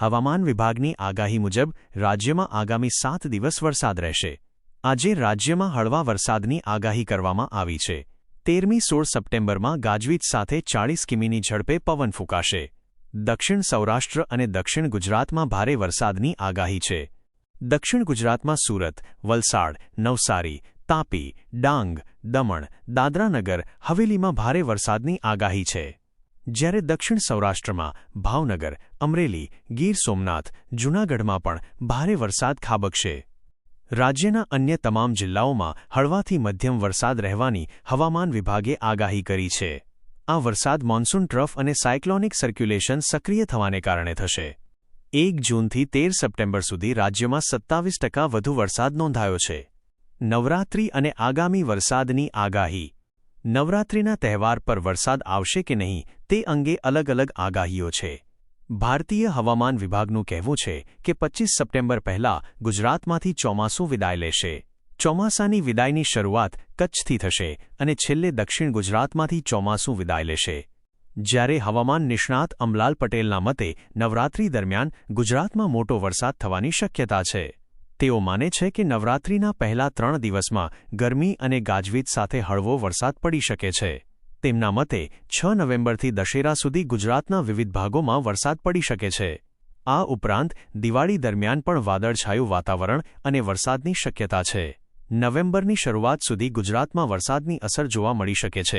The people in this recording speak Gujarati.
હવામાન વિભાગની આગાહી મુજબ રાજ્યમાં આગામી સાત દિવસ વરસાદ રહેશે. આજે રાજ્યમાં હળવા વરસાદની આગાહી કરવામાં આવી છે. તેરમી સોળ સપ્ટેમ્બરમાં ગાજવીજ સાથે ચાળીસ કિમીની ઝડપે પવન ફૂંકાશે. દક્ષિણ સૌરાષ્ટ્ર અને દક્ષિણ ગુજરાતમાં ભારે વરસાદની આગાહી છે. દક્ષિણ ગુજરાતમાં સુરત, વલસાડ, નવસારી, તાપી, ડાંગ, દમણ, દાદરાનગર હવેલીમાં ભારે વરસાદની આગાહી છે. જ્યારે દક્ષિણ સૌરાષ્ટ્રમાં ભાવનગર, અમરેલી, ગીર સોમનાથ, જૂનાગઢમાં પણ ભારે વરસાદ ખાબકશે. રાજ્યના અન્ય તમામ જિલ્લાઓમાં હળવાથી મધ્યમ વરસાદ રહેવાની હવામાન વિભાગે આગાહી કરી છે. આ વરસાદ મોન્સૂન ટ્રફ અને સાયક્લોનિક સર્ક્યુલેશન સક્રિય થવાને કારણે થશે. એક જૂનથી તેર સપ્ટેમ્બર સુધી રાજ્યમાં સત્તાવીસ ટકા વધુ વરસાદ નોંધાયો છે. નવરાત્રી અને આગામી વરસાદની આગાહી નવરાત્રિના તહેવાર પર વરસાદ આવશે કે નહીં તે અંગે અલગ અલગ આગાહીઓ છે. ભારતીય હવામાન વિભાગનું કહેવું છે કે પચીસ સપ્ટેમ્બર પહેલા ગુજરાતમાંથી ચોમાસું વિદાય લેશે. ચોમાસાની વિદાયની શરૂઆત કચ્છથી થશે અને છેલ્લે દક્ષિણ ગુજરાતમાંથી ચોમાસું વિદાય લેશે. જ્યારે હવામાન નિષ્ણાત અમલાલ પટેલના મતે નવરાત્રી દરમિયાન ગુજરાતમાં મોટો વરસાદ થવાની શક્યતા છે. તેઓ માને છે કે નવરાત્રિના પહેલા ત્રણ દિવસમાં ગરમી અને ગાજવીજ સાથે હળવો વરસાદ પડી શકે છે. તેમના મતે, છ નવેમ્બરથી દશેરા સુધી ગુજરાતના વિવિધ ભાગોમાં વરસાદ પડી શકે છે. આ ઉપરાંત, દિવાળી દરમિયાન પણ વાદળછાયું વાતાવરણ અને વરસાદની શક્યતા છે. નવેમ્બરની શરૂઆત સુધી ગુજરાતમાં વરસાદની અસર જોવા મળી શકે છે.